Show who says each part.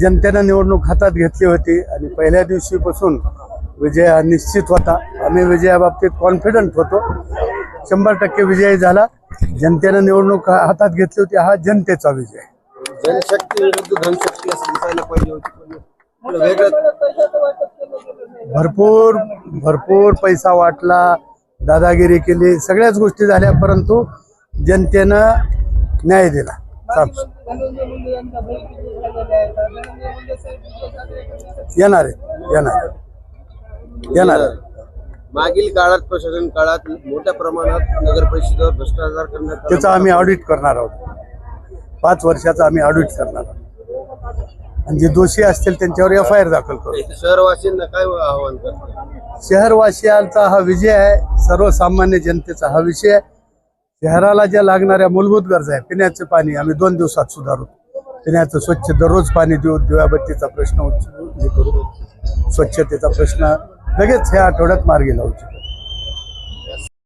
Speaker 1: जनतेनं निवडणूक हातात घेतली होती आणि पहिल्या दिवशीपासून विजय हा निश्चित होता. आम्ही विजयाबाबतीत कॉन्फिडंट होतो. शंभर टक्के विजय झाला. जनतेनं निवडणूक हा- हातात घेतली होती. हा जनतेचा विजय.
Speaker 2: जनशक्ती विरुद्ध धनशक्ती असं पाहिजे होती.
Speaker 1: भरपूर भरपूर पैसा वाटला. दादागिरी केली. सगळ्याच गोष्टी झाल्या परंतु जनतेनं न्याय दिला. येणार आहे येणार. येणार.
Speaker 2: मागील काळात प्रशासन काळात मोठ्या प्रमाणात नगर परिषदेवर भ्रष्टाचार करण्यात.
Speaker 1: त्याचं आम्ही ऑडिट करणार आहोत. पाच वर्षाचं आम्ही ऑडिट करणार आहोत. आणि जे दोषी असतील त्यांच्यावर एफ आय आर दाखल करू.
Speaker 2: शहरवासींना काय आव्हान करतात
Speaker 1: शहरवासियांचा हा विजय आहे. सर्वसामान्य जनतेचा हा विषय आहे. शहराला ज्या लागणाऱ्या मूलभूत गरजा आहे पिण्याचं पाणी आम्ही दोन दिवसात सुधारू. पिण्याचं स्वच्छ दररोज पाणी देऊ दिव्याबत्तीचा प्रश्न उच- हे करू. स्वच्छतेचा प्रश्न लगेच ह्या आठवड्यात मार्गी लावू.